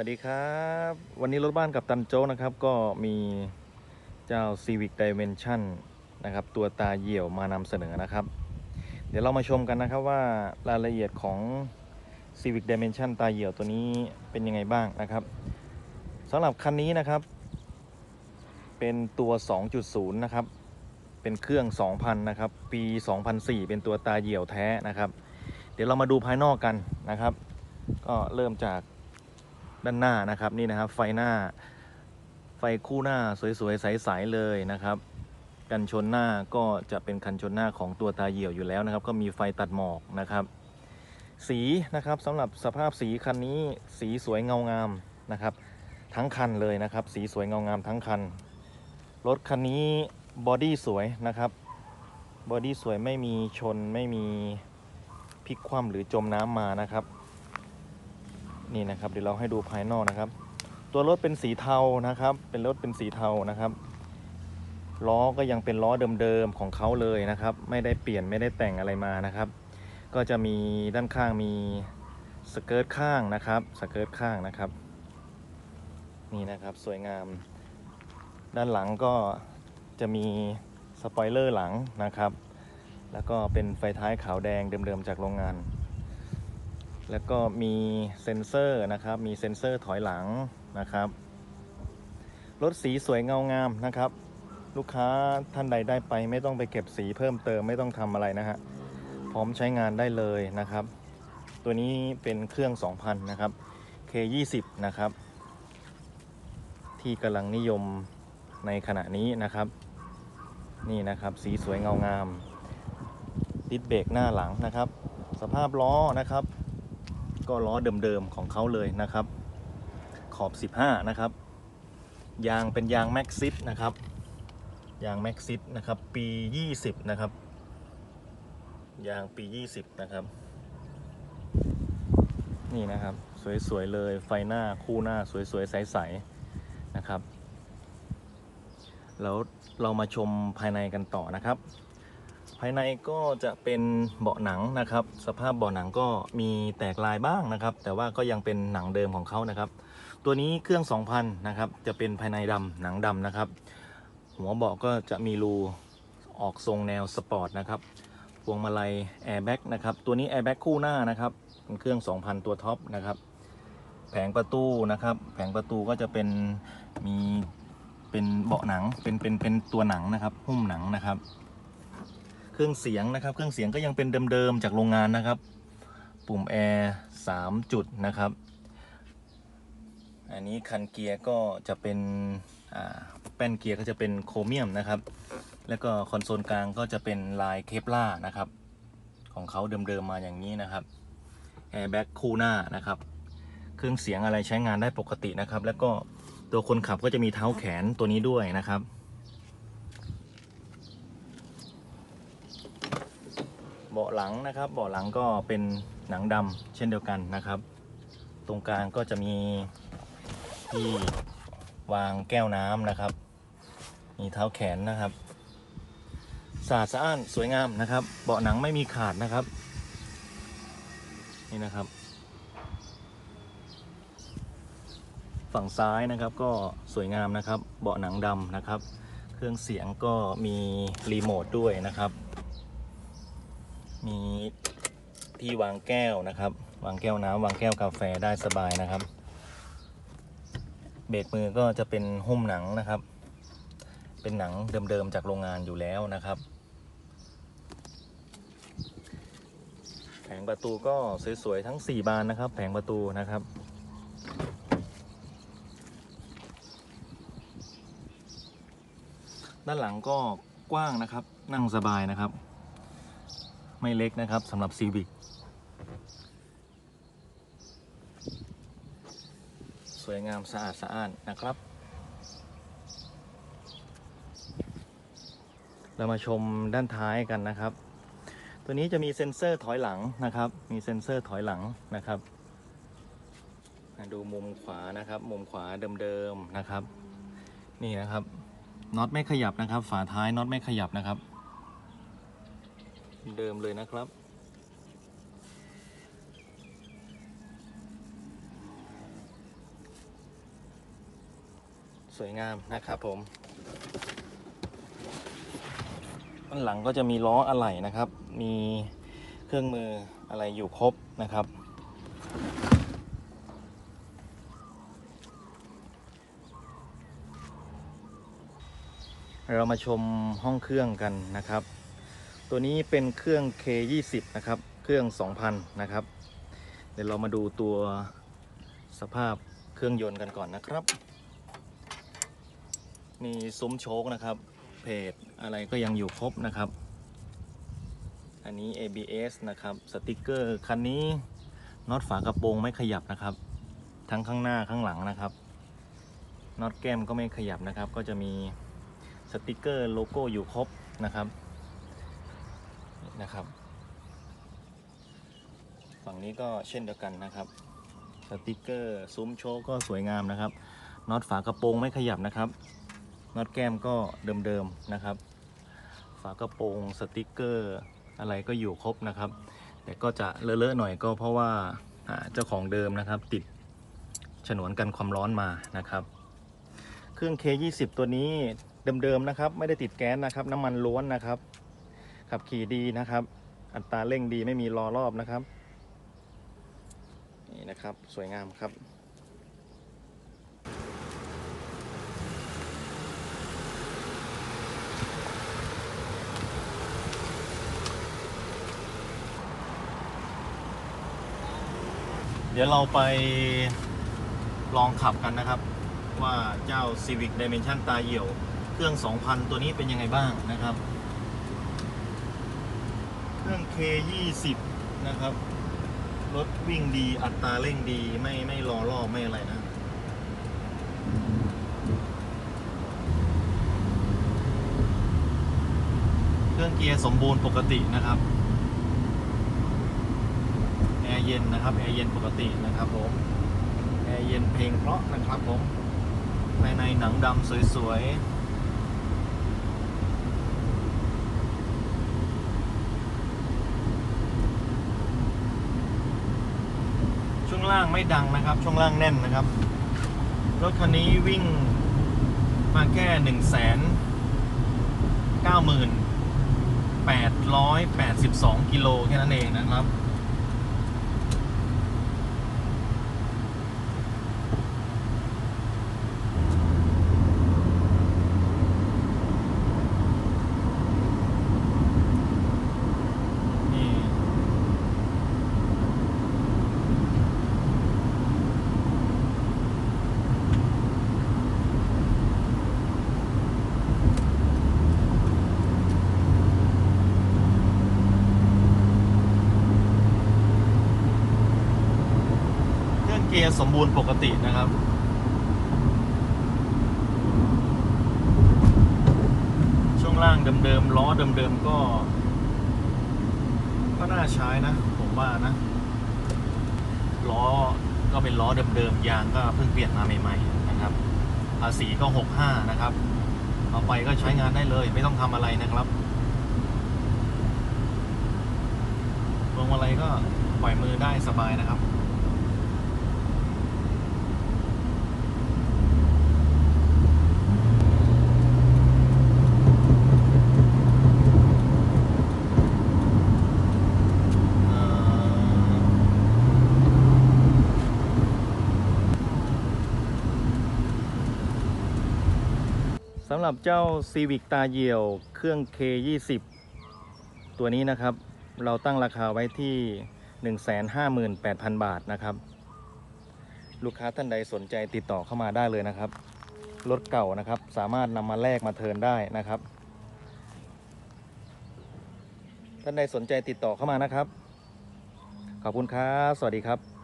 วัสดีครับ วันนี้รถบ้านกับตันโจ๊กนะครับ ก็มีเจ้า Civic Dimension นะครับ ตัวตาเหี่ยวมานำเสนอนะครับ เดี๋ยวเรามาชมกันนะครับว่ารายละเอียดของ Civic Dimension ตาเหี่ยวตัวนี้เป็นยังไงบ้างนะครับสำหรับคันนี้นะครับ เป็นตัว 2.0 นะครับ เป็นเครื่อง 2,000 นะครับ ปี 2004 เป็นตัวตาเหี่ยวแท้นะครับ เดี๋ยวเรามาดูภายนอกกันนะครับ ก็เริ่มจาก ด้านหน้านะครับนี่นะครับ ไฟหน้า ไฟคู่หน้าสวยๆใสๆเลยนะครับ กันชนหน้าก็จะเป็นคันชนหน้าของตัวตาเหี่ยวอยู่แล้วนะครับ ก็มีไฟตัดหมอกนะครับ สีนะครับสำหรับสภาพสีคันนี้สีสวยเงางามนะครับ ทั้งคันเลยนะครับ สีสวยเงางามทั้งคันรถคันนี้บอดี้สวยนะครับบอดี้สวยไม่มีชนไม่มีพลิกคว่ำหรือจมน้ำมานะครับ นี่นะครับเดี๋ยวเราให้ดูภายนอกนะครับ ตัวรถเป็นสีเทานะครับ เป็นรถเป็นสีเทานะครับล้อก็ยังเป็นล้อเดิมๆของเขาเลยนะครับ ไม่ได้เปลี่ยนไม่ได้แต่งอะไรมานะครับ ก็จะมีด้านข้างมีสเกิร์ตข้างนะครับสเกิร์ตข้างนะครับนี่นะครับสวยงาม ด้านหลังก็จะมีสปอยเลอร์หลังนะครับ แล้วก็เป็นไฟท้ายขาวแดงเดิมๆจากโรงงาน แล้วก็มีเซ็นเซอร์นะครับ มีเซ็นเซอร์ถอยหลังนะครับ รถสีสวยเงางามนะครับ ลูกค้าท่านใดได้ไป ไม่ต้องไปเก็บสีเพิ่มเติมไม่ต้องทำอะไรนะฮะ พร้อมใช้งานได้เลยนะครับ ตัวนี้เป็นเครื่อง 2,000 นะครับ K20 นะครับ ที่กำลังนิยมในขณะนี้นะครับ นี่นะครับสีสวยเงางามดิสเบรกหน้าหลังนะครับ สภาพล้อนะครับ ก็ล้อเดิมๆของเขาเลยนะครับ ขอบ 15 นะครับ ยางเป็นยางแม็กซิสนะครับ ยางแม็กซิสนะครับ ปี 20 นะครับ ยางปี 20 นะครับ นี่นะครับ สวย ๆ เลย ไฟหน้าคู่หน้าสวย ๆ ใส ๆ นะครับ แล้วเรามาชมภายในกันต่อนะครับ ภายในก็จะเป็นเบาะหนังนะครับ สภาพเบาะหนังก็มีแตกลายบ้างนะครับ แต่ว่าก็ยังเป็นหนังเดิมของเขานะครับ ตัวนี้เครื่อง 2,000 นะครับ จะเป็นภายในดำหนังดำนะครับ หัวเบาะก็จะมีรูออกทรงแนวสปอร์ตนะครับ พวงมาลัยแอร์แบ็กนะครับ ตัวนี้แอร์แบ็กคู่หน้านะครับเป็นเครื่อง 2,000 ตัวท็อปนะครับ แผงประตูนะครับ แผงประตูก็จะเป็นมีเป็นเบาะหนัง เป็นเป็นเป็นตัวหนังนะครับ หุ้มหนังนะครับ เครื่องเสียงนะครับ เครื่องเสียงก็ยังเป็นเดิมๆจากโรงงานนะครับ ปุ่มแอร์สามจุดนะครับ อันนี้คันเกียร์ก็จะเป็นแป้นเกียร์ก็จะเป็นโครเมียมนะครับ แล้วก็คอนโซลกลางก็จะเป็นลายเคปล่านะครับ ของเขาเดิมๆมาอย่างนี้นะครับแอร์แบ็กคู่หน้านะครับ เครื่องเสียงอะไรใช้งานได้ปกตินะครับ แล้วก็ตัวคนขับก็จะมีเท้าแขนตัวนี้ด้วยนะครับ บาะหลังนะครับเบาะหลังก็เป็นหนังดำเช่นเดียวกันนะครับ ตรงกลางก็จะมีที่วางแก้วน้ำนะครับ มีเท้าแขนนะครับสะอาดสะอ้านสวยงามนะครับ เบาะหนังไม่มีขาดนะครับ นี่นะครับ ฝั่งซ้ายนะครับก็สวยงามนะครับ เบาะหนังดำนะครับ เครื่องเสียงก็มีรีโมทด้วยนะครับ มีที่วางแก้วนะครับ วางแก้วน้ำวางแก้วกาแฟได้สบายนะครับ เบรกมือก็จะเป็นหุ้มหนังนะครับ เป็นหนังเดิมๆจากโรงงานอยู่แล้วนะครับแผงประตูก็สวยๆทั้ง 4 บานนะครับ แผงประตูนะครับด้านหลังก็กว้างนะครับนั่งสบายนะครับ ไม่เล็กนะครับสำหรับ Civic สวยงามสะอาดสะอ้านนะครับ เรามาชมด้านท้ายกันนะครับ ตัวนี้จะมีเซ็นเซอร์ถอยหลังนะครับ มีเซ็นเซอร์ถอยหลังนะครับดูมุมขวานะครับ มุมขวาเดิมๆนะครับ นี่นะครับน็อตไม่ขยับนะครับ ฝาท้ายน็อตไม่ขยับนะครับ เดิมเลยนะครับ สวยงามนะครับผมด้านหลังก็จะมีล้ออะไหล่นะครับ มีเครื่องมืออะไรอยู่ครบนะครับ เรามาชมห้องเครื่องกันนะครับ ตัวนี้เป็นเครื่อง K20 นะครับ เครื่อง 2,000 นะครับ เดี๋ยวเรามาดูตัวสภาพเครื่องยนต์กันก่อนนะครับมีซุ้มโชคนะครับ เพจอะไรก็ยังอยู่ครบนะครับ อันนี้ ABS นะครับ สติกเกอร์คันนี้น็อตฝากระโปรงไม่ขยับนะครับ ทั้งข้างหน้าข้างหลังนะครับน็อตแก้มก็ไม่ขยับนะครับ ก็จะมีสติกเกอร์โลโก้อยู่ครบนะครับ นะครับ ฝั่งนี้ก็เช่นเดียวกันนะครับ สติกเกอร์ซุ้มโชว์ก็สวยงามนะครับน็อตฝากระโปรงไม่ขยับนะครับน็อตแก้มก็เดิมๆนะครับ ฝากระโปรงสติกเกอร์อะไรก็อยู่ครบนะครับ แต่ก็จะเลอะๆหน่อยก็เพราะว่าอ่าเจ้าของเดิมนะครับ ติดฉนวนกันความร้อนมานะครับ เครื่อง K20 ตัวนี้เดิมๆนะครับ ไม่ได้ติดแก๊สนะครับ น้ำมันล้วนนะครับ ขับขี่ดีนะครับ อัตราเร่งดีไม่มีรอรอบนะครับ นี่นะครับสวยงามครับเดี๋ยวเราไปลองขับกันนะครับ ว่าเจ้า Civic Dimension ตาเหี่ยว เครื่อง 2,000 ตัวนี้เป็นยังไงบ้างนะครับ รื่อง K20 นะครับ รถวิ่งดีอัตราเร่งดีไม่ไม่รอรอบไม่อะไรนะเครื่องเกียร์สมบูรณ์ปกตินะครับแอร์เย็นนะครับแอร์เย็นปกตินะครับผมแอร์เย็นเพลงเพราะนะครับผมภายในหนังดำสวยๆ ช่วง ล่างไม่ดังนะครับ ช่วงล่างแน่นนะครับ รถคันนี้วิ่งมาแค่หนึ่งแสนเก้าหมื่นแปดร้อยแปดสิบสองกิโลแค่นั้นเองนะครับ สมบูรณ์ปกตินะครับช่วงล่างเดิมๆล้อเดิมๆก็ ก็น่าใช้นะ ผมว่านะ ล้อก็เป็นล้อเดิมๆยางก็เพิ่งเปลี่ยนมาใหม่ ๆ นะครับภาษีก็65นะครับเอาไปก็ใช้งานได้เลย ไม่ต้องทำอะไรนะครับลงอะไรก็ปล่อยมือได้สบายนะครับ เอ่อ สำหรับเจ้า Civic ตาเหี่ยวเครื่อง K20 ตัวนี้นะครับ เราตั้งราคาไว้ที่ 158,000 บาทนะครับ ลูกค้าท่านใดสนใจติดต่อเข้ามาได้เลยนะครับ รถเก่านะครับสามารถนำมาแลกมาเทินได้นะครับ ท่านใดสนใจติดต่อเข้ามานะครับ ขอบคุณครับ สวัสดีครับ